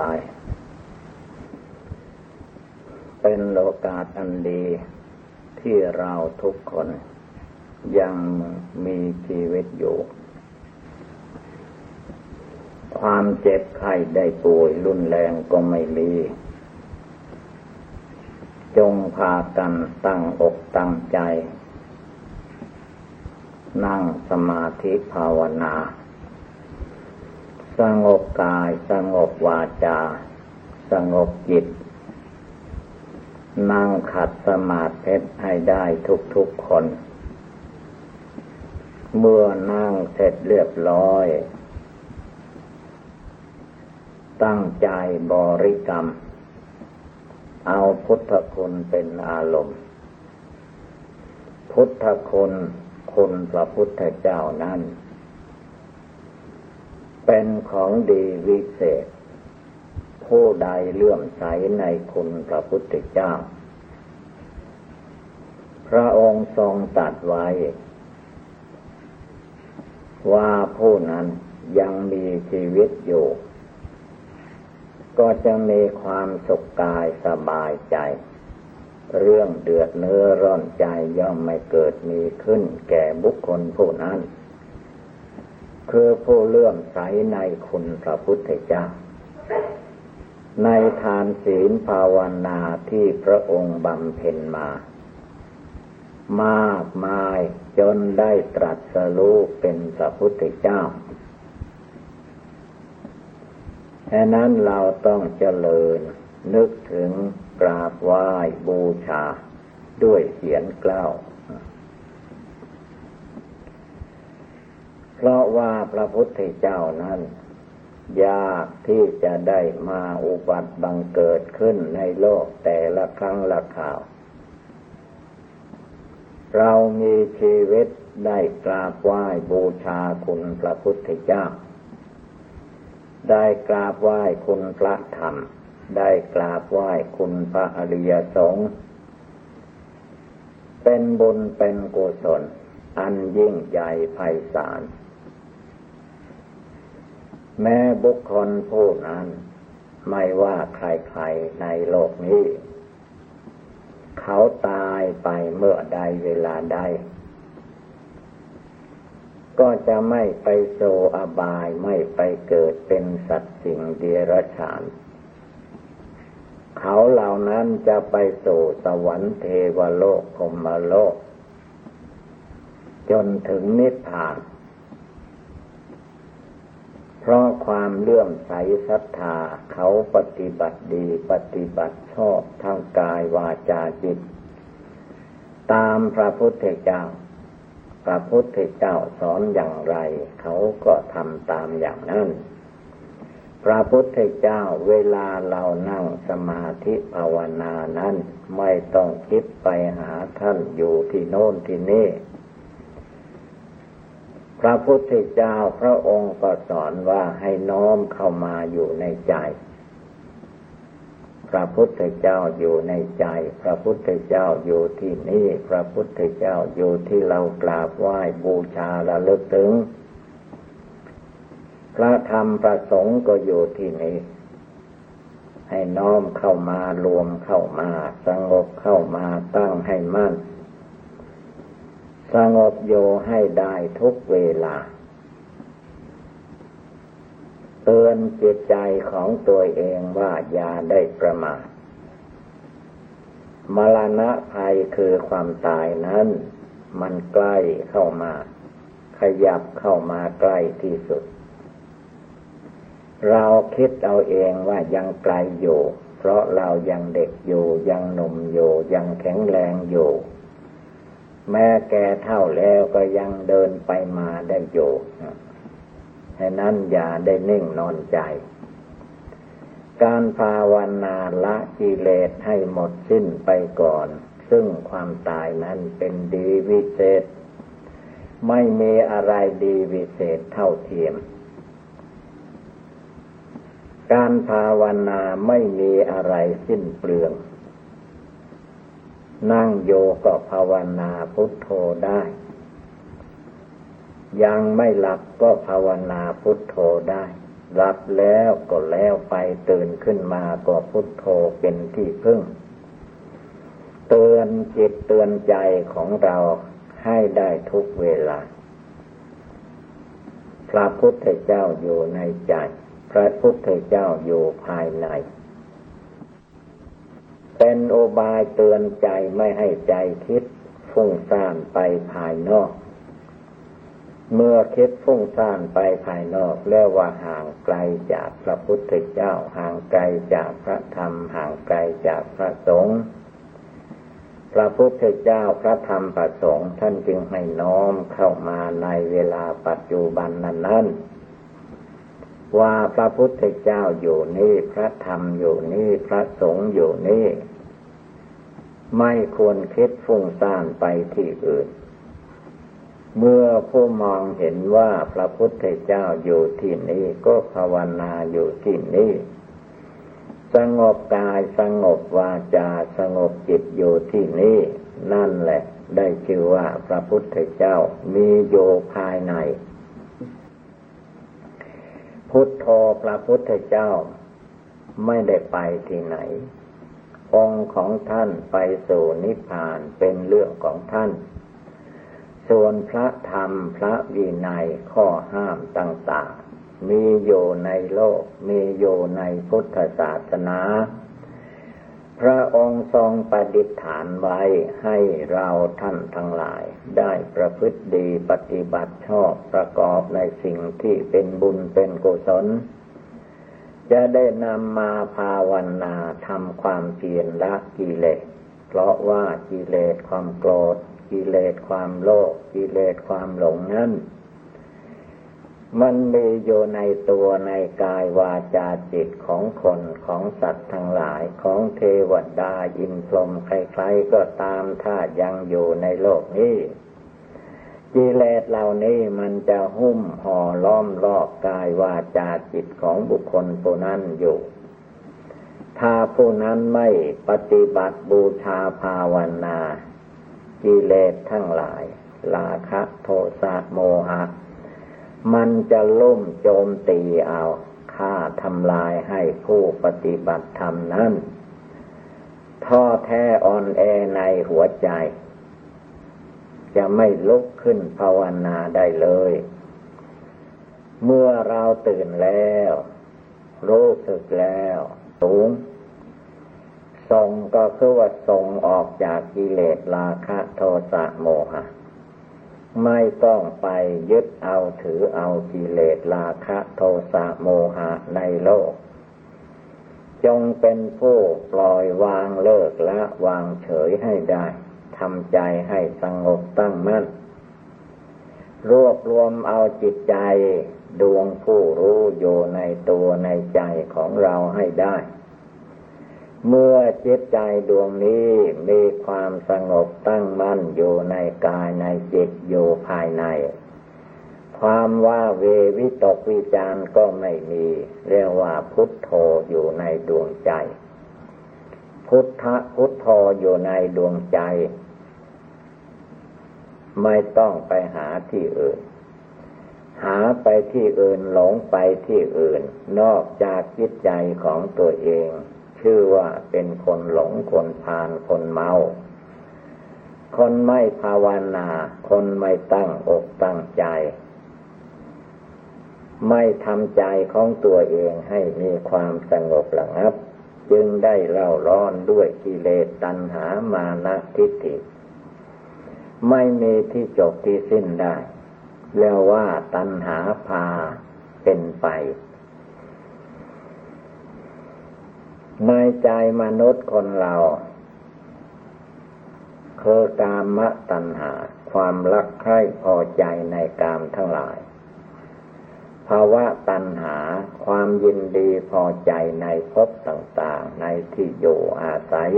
ไป เป็นโอกาสอันดีที่เราทุกคนยังมีชีวิตอยู่ ความเจ็บไข้ได้ป่วยรุนแรงก็ไม่มีจงพากันตั้งอกตั้งใจ นั่งสมาธิภาวนา สงบกายสงบวาจา สงบจิต นั่งขัดสมาธิให้ได้ทุกๆคน เมื่อนั่งเสร็จเรียบร้อย ตั้งใจบริกรรม เอาพุทธคุณเป็นอารมณ์ พุทธคุณคุณพระพุทธเจ้านั้น เป็นของดีวิเศษ ผู้ใดเลื่อมใสในคุณพระพุทธเจ้า พระองค์ทรงตัดไว้ ว่าผู้นั้นยังมีชีวิตอยู่ ก็จะมีความสุขกายสบายใจ เรื่องเดือดเนื้อร้อนใจย่อมไม่เกิดมีขึ้นแก่บุคคลผู้นั้น คือผู้เลื่อมใสในคุณพระพุทธเจ้า ในทานศีลภาวนาที่พระองค์บำเพ็ญมา มากมายจนได้ตรัสรู้เป็นพระพุทธเจ้าฉะนั้นเราต้องเจริญ นึกถึงกราบไหว้บูชา ด้วยเสียงกล้าว เพราะว่าพระพุทธเจ้านั้น ยากที่จะได้มาอุบัติบังเกิดขึ้นในโลกแต่ละครั้งละข่าว เรามีชีวิตได้กราบไหว้บูชาคุณพระพุทธเจ้า ได้กราบไหว้คุณพระธรรม ได้กราบไหว้คุณพระอริยสงฆ์เป็นบุญเป็นกุศลอันยิ่งใหญ่ไพศาล แม้บุคคลผู้นั้น ไม่ว่าใครๆในโลกนี้ เขาตายไปเมื่อใดเวลาใด ก็จะไม่ไปโซอบายไม่ไปเกิดเป็นสัตว์สิ่งเดรัจฉาน เขาเหล่านั้นจะไปสู่สวรรค์เทวโลกพรมโลก จนถึงนิพพาน เพราะความเลื่อมใสศรัทธาเขาปฏิบัติดีปฏิบัติชอบทางกายวาจาจิต ตามพระพุทธเจ้า พระพุทธเจ้าสอนอย่างไร เขาก็ทำตามอย่างนั้น พระพุทธเจ้าเวลาเรานั่งสมาธิภาวนานั้น ไม่ต้องคิดไปหาท่านอยู่ที่โน่นที่นี่ พระพุทธเจ้าพระองค์ก็สอนว่าให้น้อมเข้ามาอยู่ในใจ พระพุทธเจ้าอยู่ในใจ พระพุทธเจ้าอยู่ที่นี่ พระพุทธเจ้าอยู่ที่เรากราบไหว้บูชาระลึกถึง พระธรรมประสงค์ก็อยู่ที่นี่ให้น้อมเข้ามารวมเข้ามา สงบเข้ามาตั้งให้มั่น สงบโยให้ได้ทุกเวลา เตือนจิตใจของตัวเองว่าอย่าได้ประมาทมรณะภัยคือความตายนั้น มันใกล้เข้ามา ขยับเข้ามาใกล้ที่สุด เราคิดเอาเองว่ายังไกลอยู่ เพราะเรายังเด็กอยู่ ยังหนุ่มอยู่ ยังแข็งแรงอยู่ แม้แก่เท่าแล้วก็ยังเดินไปมาได้อยู่ฉะนั้นอย่าได้นิ่งนอนใจ การภาวนาละกิเลสให้หมดสิ้นไปก่อน ซึ่งความตายนั้นเป็นดีวิเศษ ไม่มีอะไรดีวิเศษเท่าเทียม การภาวนาไม่มีอะไรสิ้นเปลือง นั่งโยก็ภาวนาพุทโธได้ ยังไม่หลับก็ภาวนาพุทโธได้รับแล้วก็แล้วไปตื่นขึ้นมาก็พุทโธเป็นที่พึ่ง เตือนจิตเตือนใจของเราให้ได้ทุกเวลา พระพุทธเจ้าอยู่ในใจ พระพุทธเจ้าอยู่ภายใน เป็นโอบายเตือนใจไม่ให้ใจคิดฟุ้งซ่านไปภายนอก เมื่อคิดฟุ้งซ่านไปภายนอกแล้วว่าห่างไกลจากพระพุทธเจ้า ห่างไกลจากพระธรรม ห่างไกลจากพระสงฆ์พระพุทธเจ้าพระธรรมประสงค์ท่านจึงให้น้อมเข้ามาในเวลาปัจจุบันนั้นว่าพระพุทธเจ้าอยู่นี่ พระธรรมอยู่นี่ พระสงฆ์อยู่นี่ ไม่ควรคิดฟุ้งซ่านไปที่อื่น เมื่อผู้มองเห็นว่าพระพุทธเจ้าอยู่ที่นี่ก็ภาวนาอยู่ที่นี่สงบกายสงบวาจาสงบจิตอยู่ที่นี่นั่นแหละ ได้ชื่อว่าพระพุทธเจ้ามีโยภายใน พุทโธพระพุทธเจ้าไม่ได้ไปที่ไหน องค์ของท่านไปสู่นิพพานเป็นเรื่องของท่าน ส่วนพระธรรมพระวินัยข้อห้ามต่างๆ มีอยู่ในโลก มีอยู่ในพุทธศาสนา พระองค์ทรงประดิษฐานไว้ให้เราท่านทั้งหลาย ได้ประพฤติดีปฏิบัติชอบประกอบในสิ่งที่เป็นบุญเป็นกุศล จะได้นำมาภาวนาทำความเพียรละกิเลส เพราะว่ากิเลสความโกรธ กิเลสความโลภกิเลสความหลงนั้นมันมีอยู่ในตัวในกายวาจาจิตของคนของสัตว์ทั้งหลายของเทวดาอินพรหมใครๆก็ตามถ้ายังอยู่ในโลกนี้ กิเลสเหล่านี้มันจะหุ้มห่อล้อมรอบกายวาจาจิตของบุคคลผู้นั้นอยู่ ถ้าผู้นั้นไม่ปฏิบัติบูชาภาวนา กิเลสทั้งหลายลาคะโทสะโมหะ มันจะล่มโจมตีเอาฆ่าทำลายให้ผู้ปฏิบัติธรรมนั้นท้อแท้อ่อนแอในหัวใจ จะไม่ลุกขึ้นภาวนาได้เลย เมื่อเราตื่นแล้ว รู้สึกแล้ว สูงส่งก็คือว่าส่งออกจากกิเลสราคะโทสะโมหะ ไม่ต้องไปยึดเอาถือเอากิเลสราคะโทสะโมหะในโลก จงเป็นผู้ปล่อยวางเลิกละวางเฉยให้ได้ ทำใจให้สงบตั้งมั่น รวบรวมเอาจิตใจดวงผู้รู้อยู่ในตัวในใจของเราให้ได้ เมื่อจิตใจดวงนี้มีความสงบตั้งมั่นอยู่ในกายในจิตอยู่ภายใน ความว่าเววิตกวิจารก็ไม่มี เรียกว่าพุทโธอยู่ในดวงใจ พุทธะพุทโธอยู่ในดวงใจ ไม่ต้องไปหาที่อื่น หาไปที่อื่นหลงไปที่อื่น นอกจากจิตใจของตัวเอง ชื่อว่าเป็นคนหลงคนพาลคนเมา คนไม่ภาวนา คนไม่ตั้งอกตั้งใจ ไม่ทำใจของตัวเองให้มีความสงบระงับ จึงได้เล่าร้อนด้วยกิเลสตัณหามานะทิฏฐิ ไม่มีที่จบที่สิ้นได้ เรียกว่าตัณหาพาเป็นไป ในใจมนุษย์คนเราคือกามตัณหา ความรักใคร่พอใจในกามทั้งหลายภาวะตัณหาความยินดีพอใจในภพต่าง ๆ ในที่อยู่อาศัย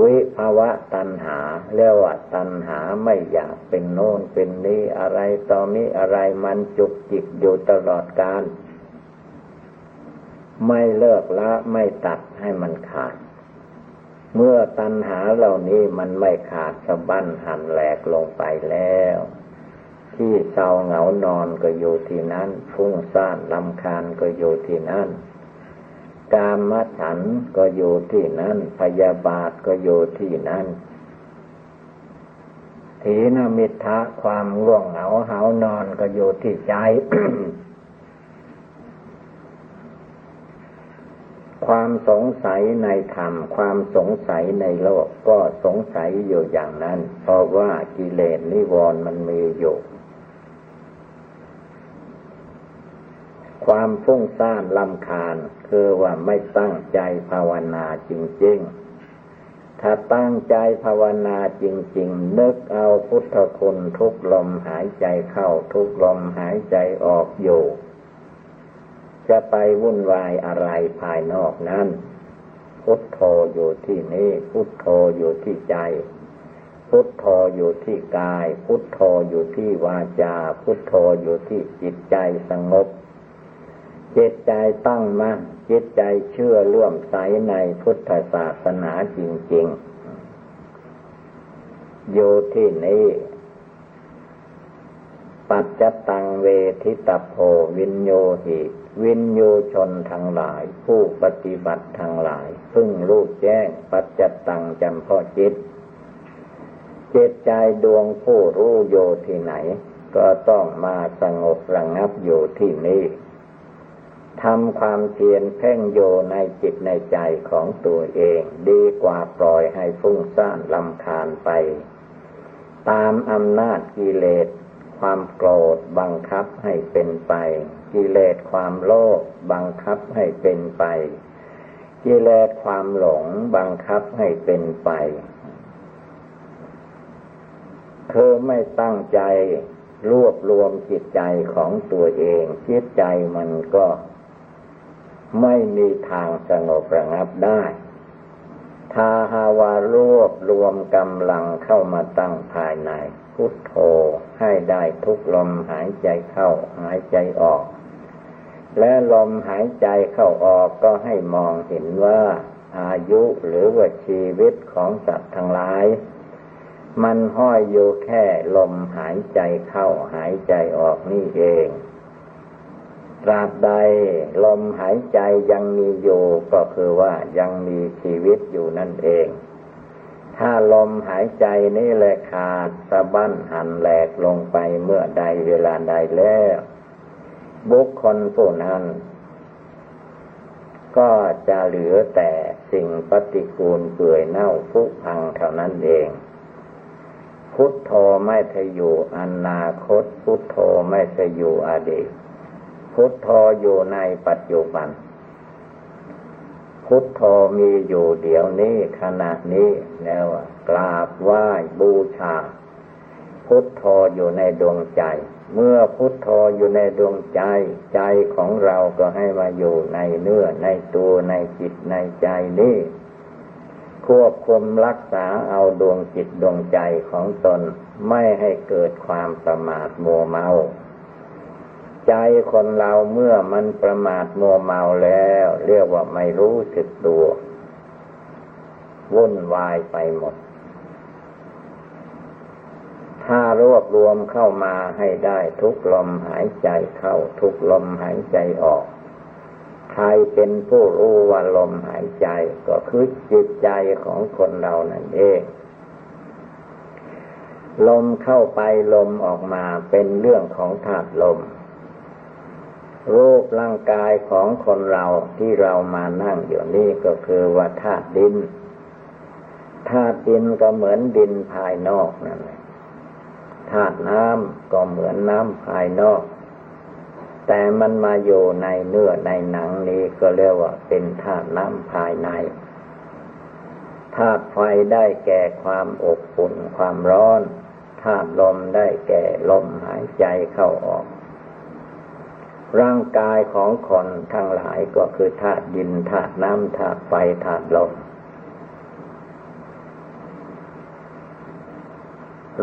วิภาวะตัณหาเรียกว่าตัณหาไม่อยากเป็นโน่นเป็นนี้อะไรต่อมีอะไรมันจุกจิกอยู่ตลอดกาลไม่เลิกละไม่ตัดให้มันขาด เมื่อตัณหาเหล่านี้มันไม่ขาดสะบั้นหันแหลกลงไปแล้ว ที่เศร้าเหงานอนก็อยู่ที่นั้นฟุ้งซ่านลำคาญก็อยู่ที่นั้น กามฉันก็อยู่ที่นั้นพยาบาทก็อยู่ที่นั้นถีนมิทะความง่วงเหงาเหานอนก็อยู่ที่ใจ ความสงสัยในธรรม ความสงสัยในโลกก็สงสัยอยู่อย่างนั้น เพราะว่ากิเลสนิวรณ์มันมีอยู่ ความฟุ้งซ่านลำคาญ คือว่าไม่ตั้งใจภาวนาจริงๆ ถ้าตั้งใจภาวนาจริง ๆ นึกเอาพุทธคุณทุกลมหายใจเข้าทุกลมหายใจออกอยู่ จะไปวุ่นวายอะไรภายนอกนั้น พุทโธอยู่ที่นี้พุทโธอยู่ที่ใจพุทโธอยู่ที่กาย พุทโธอยู่ที่วาจา พุทโธอยู่ที่จิตใจสงบ จิตใจตั้งมั่นจิตใจเชื่อเลื่อมใสในพุทธศาสนาจริงๆ อยู่ที่นี้ ปัจจตังเวทิตโพวินโยหิวินโยชนทั้งหลาย ผู้ปฏิบัติทั้งหลายพึ่งรู้แจ้งปัจจตังจำพ่อจิตจิตใจดวงผู้รู้โยที่ไหน ก็ต้องมาสงบระงับอยู่ที่นี้ ทำความเพียรเพ่งโยในจิตในใจของตัวเอง ดีกว่าปล่อยให้ฟุ้งซ่านลำคาญไป ตามอำนาจกิเลส ความโกรธบังคับให้เป็นไป กิเลสความโลภบังคับให้เป็นไป กิเลสความหลงบังคับให้เป็นไปคือไม่ตั้งใจรวบรวมจิตใจของตัวเองจิตใจมันก็ ไม่มีทางสงบระงับได้ ถ้าหาวารวบรวมกำลังเข้ามาตั้งภายใน พุทโธให้ได้ทุกลมหายใจเข้าหายใจออก และลมหายใจเข้าออกก็ให้มองเห็นว่า อายุหรือว่าชีวิตของสัตว์ทั้งหลาย มันห้อยอยู่แค่ลมหายใจเข้าหายใจออกนี่เอง ตราบใดลมหายใจยังมีอยู่ก็คือว่ายังมีชีวิตอยู่นั่นเอง ถ้าลมหายใจนี่แหละขาดสะบั้นหันแหลกลงไปเมื่อใดเวลาใดแล้วบุคคลผู้นั้นก็จะเหลือแต่สิ่งปฏิกูลเปื่อยเน่าผุพังเท่านั้นเอง พุทโธไม่ทอยู่อนาคต พุทโธไม่ทอยู่อดีต พุทโธอยู่ในปัจจุบัน พุทโธมีอยู่เดี๋ยวนี้ขณะนี้แล้วกราบไหว้บูชา พุทโธอยู่ในดวงใจ เมื่อพุทโธอยู่ในดวงใจ ใจของเราก็ให้มาอยู่ในเนื้อในตัวในจิตในใจนี้ควบคุมรักษาเอาดวงจิตดวงใจของตน ไม่ให้เกิดความประมาทโมเมา ใจคนเราเมื่อมันประมาทมัวเมาแล้ว เรียกว่าไม่รู้สึกตัววุ่นวายไปหมด ถ้ารวบรวมเข้ามาให้ได้ทุกลมหายใจเข้า ทุกลมหายใจออก ใครเป็นผู้รู้ว่าลมหายใจก็คือจิตใจของคนเรานั่นเองลมเข้าไปลมออกมาเป็นเรื่องของธาตุลม รูปร่างกายของคนเราที่เรามานั่งอยู่นี่ก็คือว่าธาตุดินธาตุดินก็เหมือนดินภายนอกนั่นแหละธาตุน้ำก็เหมือนน้ำภายนอก แต่มันมาอยู่ในเนื้อในหนังนี้ก็เรียกว่าเป็นธาตุน้ำภายในธาตุไฟได้แก่ความอบอุ่นความร้อนธาตุลมได้แก่ลมหายใจเข้าออก ร่างกายของคนทั้งหลายก็คือธาตุดินธาตุน้ำธาตุไฟธาตุลม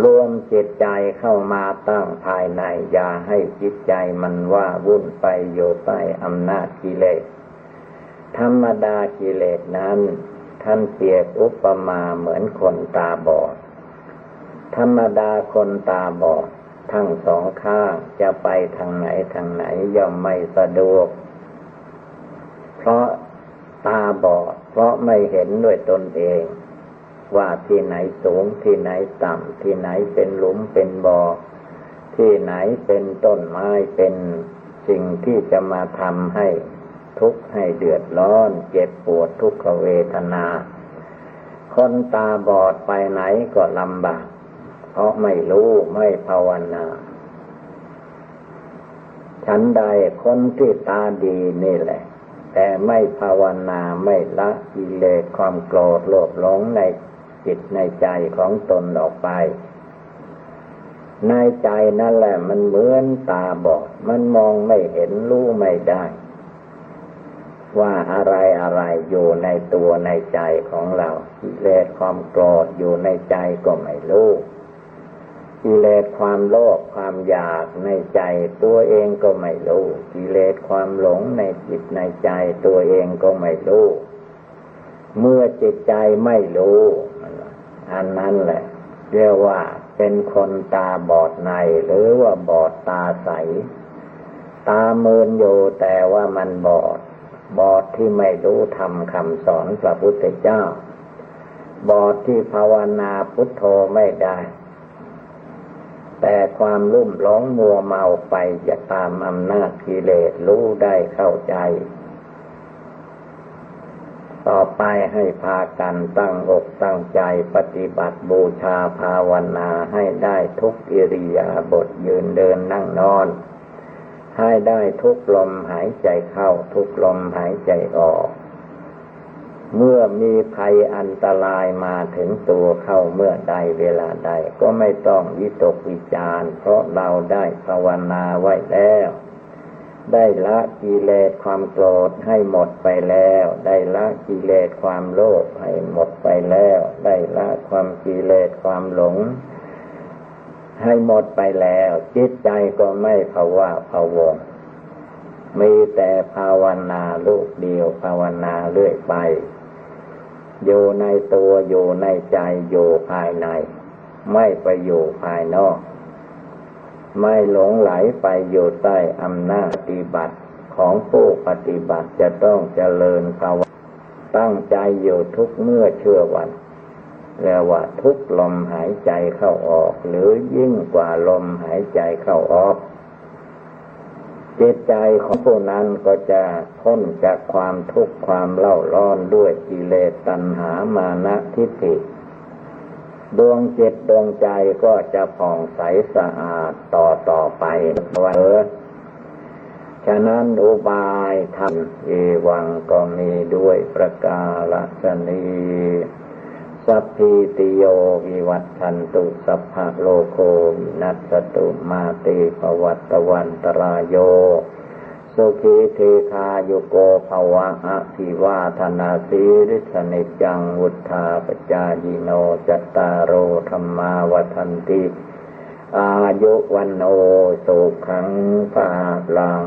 รวมจิตใจเข้ามาตั้งภายใน อย่าให้จิตใจมันว่าวุ่นไปโยใต้อำนาจกิเลส ธรรมดากิเลสนั้น ท่านเปรียบอุปมาเหมือนคนตาบอด ธรรมดาคนตาบอด ทั้งสองข้างจะไปทางไหนทางไหนย่อมไม่สะดวก เพราะตาบอด เพราะไม่เห็นด้วยตนเอง ว่าที่ไหนสูงที่ไหนต่ำที่ไหนเป็นหลุมเป็นบ่อที่ไหนเป็นต้นไม้เป็นสิ่งที่จะมาทำให้ทุกข์ให้เดือดร้อน เจ็บปวดทุกขเวทนา คนตาบอดไปไหนก็ลำบาก เพราะไม่รู้ไม่ภาวนา ฉันใดคนที่ตาดีนี่แหละ แต่ไม่ภาวนาไม่ละกิเลสความโกรธโลภหลงในจิตในใจของตนออกไป ในใจนั่นแหละมันเหมือนตาบอด มันมองไม่เห็นรู้ไม่ได้ ว่าอะไรอะไรอยู่ในตัวในใจของเรากิเลสความโกรธอยู่ในใจก็ไม่รู้ กิเลสความโลภความอยากในใจตัวเองก็ไม่รู้ กิเลสความหลงในจิตในใจตัวเองก็ไม่รู้ เมื่อจิตใจไม่รู้ อันนั้นแหละ เรียกว่าเป็นคนตาบอดในหรือว่าบอดตาใส ตาเมินอยู่แต่ว่ามันบอด บอดที่ไม่รู้ทำคำสอนพระพุทธเจ้า บอดที่ภาวนาพุทโธไม่ได้ แต่ความลุ่มหลงมัวเมาไปจะตามอำนาจกิเลสรู้ได้เข้าใจ ต่อไปให้พากันตั้งอกตั้งใจปฏิบัติบูชาภาวนาให้ได้ทุกอิริยาบถยืนเดินนั่งนอน ให้ได้ทุกลมหายใจเข้าทุกลมหายใจออก เมื่อมีภัยอันตรายมาถึงตัวเข้าเมื่อใดเวลาใด ก็ไม่ต้องวิตกวิจารเพราะเราได้ภาวนาไว้แล้ว ได้ละกิเลสความโกรธให้หมดไปแล้ว ได้ละกิเลสความโลภให้หมดไปแล้ว ได้ละความกิเลสความหลง ให้หมดไปแล้ว จิตใจก็ไม่ภาวะภาวงมีแต่ภาวนาลูกเดียวภาวนาเรื่อยไป อยู่ในตัวอยู่ในใจอยู่ภายใน ไม่ไปอยู่ภายนอก ไม่หลงไหลไปอยู่ใต้อำนาจปฏิบัติของผู้ปฏิบัติจะต้องเจริญภาวะตั้งใจอยู่ทุกเมื่อเชื่อวันเรียกว่าทุกลมหายใจเข้าออก หรือยิ่งกว่าลมหายใจเข้าออก จิตใจของผู้นั้นก็จะพ้นจากความทุกข์ความเล่าร้อนด้วยกิเลสตัณหามานะทิฏฐิดวงจิตดวงใจก็จะผ่องใสสะอาดต่อต่อไปว่าเออฉะนั้นอุบายธรรมเอวังก็มีด้วยประกาศนี สัพพิติโยวิวัตชันตุสัพพะโลโควินัสตุมาเตปวัตตวันตรายโย สุขีเทคาโยโกภวะอภิวาธนาสีริสนิจังวุธาปจายิโนจตตารโอธรรมาวันติ อายุวันโอสุขังภาลัง